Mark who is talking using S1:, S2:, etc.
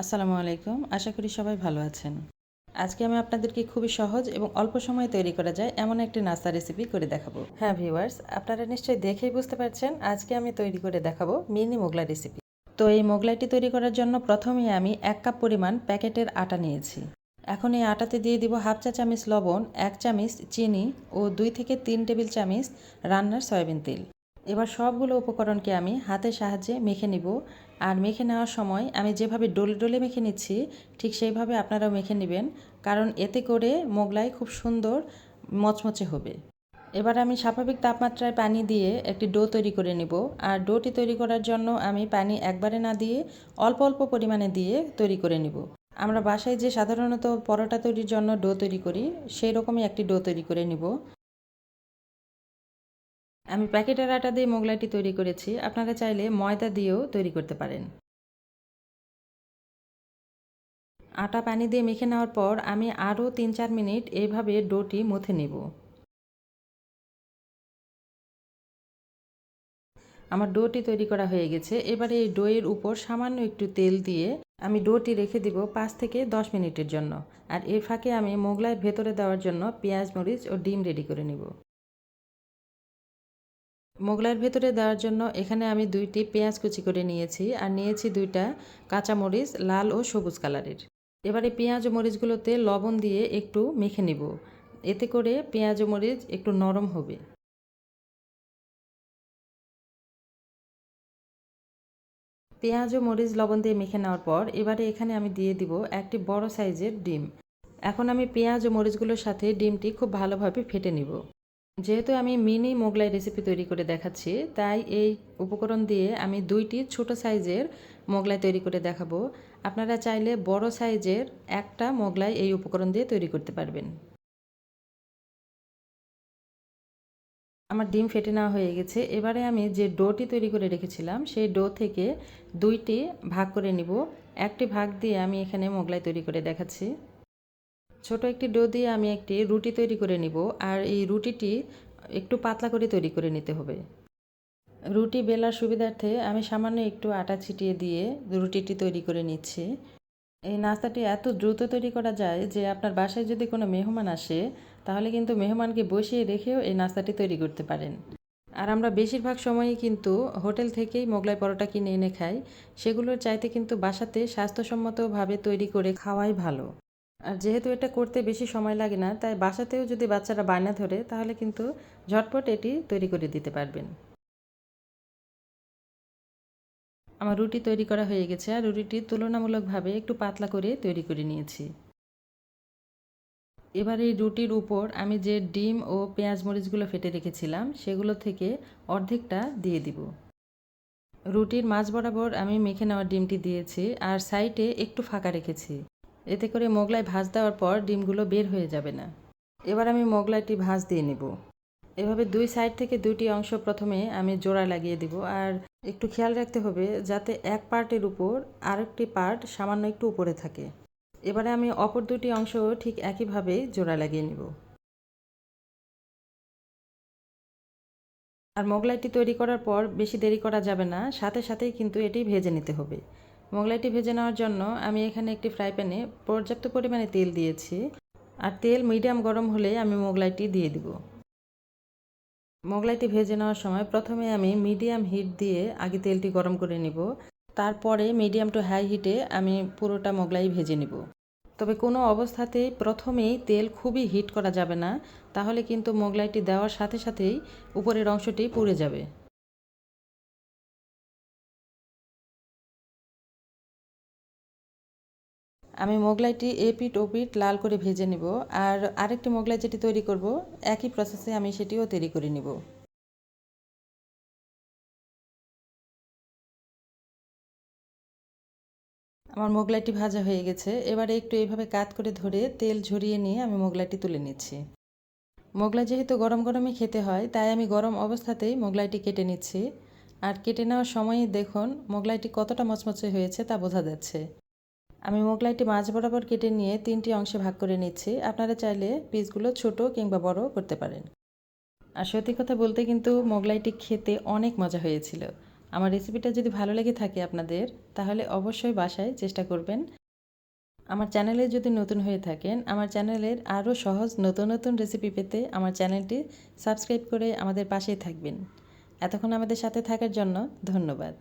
S1: আসসালামু আলাইকুম। আশা করি সবাই ভালো আছেন। আজকে আমি আপনাদেরকে খুবই সহজ এবং অল্প সময়ে তৈরি করা যায় এমন একটি নাস্তা রেসিপি করে দেখাবো। হ্যাঁ ভিউয়ার্স আপনারা নিশ্চয়ই দেখেই বুঝতে পারছেন আজকে আমি তৈরি করে দেখাবো মিনি মোগলাই রেসিপি তো এই মোগলাইটি তৈরি করার জন্য প্রথমেই আমি এক কাপ পরিমাণ প্যাকেটের আটা নিয়েছি। এখন এই আটাতে দিয়ে দিব হাফ চা চামচ লবণ, এক চামচ চিনি ও দুই থেকে তিন টেবিল চামচ রান্নার সয়াবিন তেল। এবার সবগুলো উপকরণকে আমি হাতের সাহায্যে মেখে নিব। আর মেখে নেওয়ার সময় আমি যেভাবে ডোলে ডোলে মেখে নিচ্ছি, ঠিক সেইভাবে আপনারাও মেখে নেবেন, কারণ এতে করে মোগলাই খুব সুন্দর মচমচে হবে। এবার আমি স্বাভাবিক তাপমাত্রায় পানি দিয়ে একটি ডো তৈরি করে নেব। আর ডোটি তৈরি করার জন্য আমি পানি একবারে না দিয়ে অল্প অল্প পরিমাণে দিয়ে তৈরি করে নিব। আমরা বাসায় যে সাধারণত পরোটা তৈরির জন্য ডো তৈরি করি, সেই রকমই একটি ডো তৈরি করে নিব। আমি প্যাকেটের আটা দিয়ে মোগলাইটি তৈরি করেছি। আপনারা চাইলে ময়দা দিয়েও তৈরি করতে পারেন। আটা পানি দিয়ে মেখে নেওয়ার পর আমি আরও তিন চার মিনিট এইভাবে ডোটি মুথে নেব। আমার ডোটি তৈরি করা হয়ে গেছে। এবারে এই ডোয়ের উপর সামান্য একটু তেল দিয়ে আমি ডোটি রেখে দিব পাঁচ থেকে দশ মিনিটের জন্য। আর এর ফাঁকে আমি মোগলাইয়ের ভেতরে দেওয়ার জন্য পেঁয়াজ, মরিচ ও ডিম রেডি করে নিব। মোগলাইয়ের ভেতরে দেওয়ার জন্য এখানে আমি দুইটি পেঁয়াজ কুচি করে নিয়েছি আর নিয়েছি দুইটা কাঁচামরিচ লাল ও সবুজ কালারের। এবারে পেঁয়াজ ও মরিচগুলোতে লবণ দিয়ে একটু মেখে নিব। এতে করে পেঁয়াজ ও মরিচ একটু নরম হবে। পেঁয়াজ ও মরিচ লবণ দিয়ে মেখে নেওয়ার পর এবারে এখানে আমি দিয়ে দিব একটি বড় সাইজের ডিম। এখন আমি পেঁয়াজ ও মরিচগুলোর সাথে ডিমটি খুব ভালোভাবে ফেটে নিব। যেহেতু আমি মিনি মোগলাই রেসিপি তৈরি করে দেখাচ্ছি, তাই এই উপকরণ দিয়ে আমি দুইটি ছোট সাইজের মোগলাই তৈরি করে দেখাবো। আপনারা চাইলে বড় সাইজের একটা মোগলাই এই উপকরণ দিয়ে তৈরি করতে পারবেন। আমার ডিম ফেটে নেওয়া হয়ে গেছে। এবারে আমি যে ডোটি তৈরি করে রেখেছিলাম, সেই ডো থেকে দুইটি ভাগ করে নিব। একটি ভাগ দিয়ে আমি এখানে মোগলাই তৈরি করে দেখাচ্ছি। ছোট একটি ডো দিয়ে আমি একটি রুটি তৈরি করে নিব, আর এই রুটিটি একটু পাতলা করে তৈরি করে নিতে হবে। রুটি বেলার সুবিধার্থে আমি সামান্য একটু আটা ছিটিয়ে দিয়ে রুটিটি তৈরি করে নিচ্ছি। এই নাস্তাটি এত দ্রুত তৈরি করা যায় যে আপনার বাসায় যদি কোনো মেহমান আসে, তাহলে কিন্তু মেহমানকে বসিয়ে রেখেও এই নাস্তাটি তৈরি করতে পারেন। আর আমরা বেশিরভাগ সময়ই কিন্তু হোটেল থেকেই মোগলাই পরোটা কিনে এনে খাই, সেগুলোর চাইতে কিন্তু বাসাতে স্বাস্থ্যসম্মতভাবে তৈরি করে খাওয়াই ভালো। আর যেহেতু এটা করতে বেশি সময় লাগে না, তাই বাসাতেও যদি বাচ্চারা বায়না ধরে, তাহলে কিন্তু ঝটপট এটি তৈরি করে দিতে পারবেন। আমার রুটি তৈরি করা হয়ে গেছে, আর রুটিটি তুলনামূলকভাবে একটু পাতলা করে তৈরি করে নিয়েছি। এবার এই রুটির উপর আমি যে ডিম ও পেঁয়াজ মরিচগুলো ফেটে রেখেছিলাম, সেগুলো থেকে অর্ধেকটা দিয়ে দিব। রুটির মাছ বরাবর আমি মেখে নেওয়া ডিমটি দিয়েছি, আর সাইডে একটু ফাঁকা রেখেছি। এতে করে মোগলাই ভাজ দেওয়ার পর ডিমগুলো বের হয়ে যাবে না। এবার আমি মোগলাইটি ভাজ দিয়ে নেব। এভাবে দুই সাইড থেকে দুইটি অংশ প্রথমে আমি জোড়া লাগিয়ে দিব আর একটু খেয়াল রাখতে হবে যাতে এক পার্টের উপর আরেকটি পার্ট সামান্য একটু উপরে থাকে। এবারে আমি অপর দুটি অংশ ঠিক একইভাবে জোড়া লাগিয়ে নিব। আর মোগলাইটি তৈরি করার পর বেশি দেরি করা যাবে না, সাথে সাথেই কিন্তু এটি ভেজে নিতে হবে। মোগলাইটি ভেজে নেওয়ার জন্য আমি এখানে একটি ফ্রাই প্যানে পর্যাপ্ত পরিমাণে তেল দিয়েছি। আর তেল মিডিয়াম গরম হলে আমি মোগলাইটি দিয়ে দিব। মোগলাইটি ভেজে নেওয়ার সময় প্রথমে আমি মিডিয়াম হিট দিয়ে আগে তেলটি গরম করে নিব। তারপরে মিডিয়াম টু হাই হিটে আমি পুরোটা মোগলাই ভেজে নিব। তবে কোনো অবস্থাতেই প্রথমেই তেল খুবই হিট করা যাবে না, তাহলে কিন্তু মোগলাইটি দেওয়ার সাথে সাথেই উপরের অংশটি পুড়ে যাবে। আমি মোগলাইটি এ পিঠ ও লাল করে ভেজে নিব আর আরেকটি মোগলাই যেটি তৈরি করব, একই প্রসেসে আমি সেটিও তৈরি করে নিব। আমার মোগলাইটি ভাজা হয়ে গেছে, এবারে একটু এইভাবে কাত করে ধরে তেল ঝরিয়ে নিয়ে আমি মোগলাইটি তুলে নিচ্ছি। মোগলাই যেহেতু গরম গরমই খেতে হয়, তাই আমি গরম অবস্থাতেই মোগলাইটি কেটে নিচ্ছি। আর কেটে নেওয়ার সময়ই দেখুন, মোগলাইটি কতটা মচমচে হয়েছে তা বোঝা যাচ্ছে। আমি মোগলাইটি মাছ বরাবর কেটে নিয়ে তিনটি অংশে ভাগ করে নিচ্ছি। আপনারা চাইলে পিসগুলো ছোট কিংবা বড় করতে পারেন। আর সত্যি কথা বলতে কিন্তু মোগলাইটি খেতে অনেক মজা হয়েছিল। আমার রেসিপিটা যদি ভালো লেগে থাকে আপনাদের, তাহলে অবশ্যই বাসায় চেষ্টা করবেন। আমার চ্যানেলে যদি নতুন হয়ে থাকেন, আমার চ্যানেলের আরও সহজ নতুন নতুন রেসিপি পেতে আমার চ্যানেলটি সাবস্ক্রাইব করে আমাদের পাশেই থাকবেন। এতক্ষণ আমাদের সাথে থাকার জন্য ধন্যবাদ।